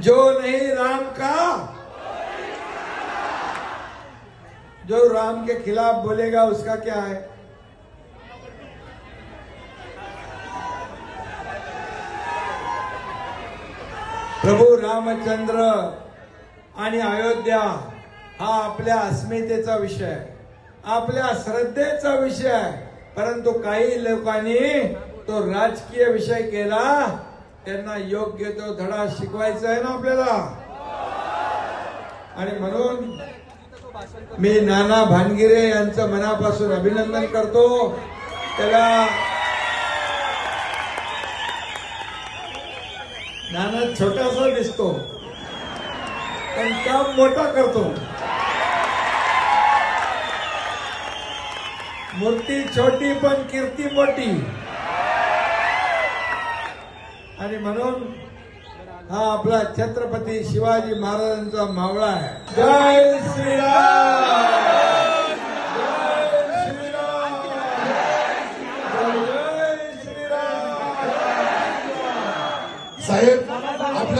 जो नहीं राम का जो राम के खिलाफ बोलेगा उसका क्या है? प्रभू रामचंद्र आणि अयोध्या हा आपल्या अस्मितेचा विषय आहे. आपल्या श्रद्धेचा विषय आहे. परंतु काही लोकांनी तो राजकीय विषय केला त्यांना योग्य तो धडा शिकवायचा आहे ना आपल्याला? आणि म्हणून मी नाना भानगिरे यांचं मनापासून अभिनंदन करतो. त्याला नाना छोटासा दिसतो पण काम मोठा करतो. मूर्ती छोटी पण कीर्ती मोठी. आणि म्हणून हा आपला छत्रपती शिवाजी महाराजांचा मावळा आहे. जय श्रीराम! साहेब आपल्या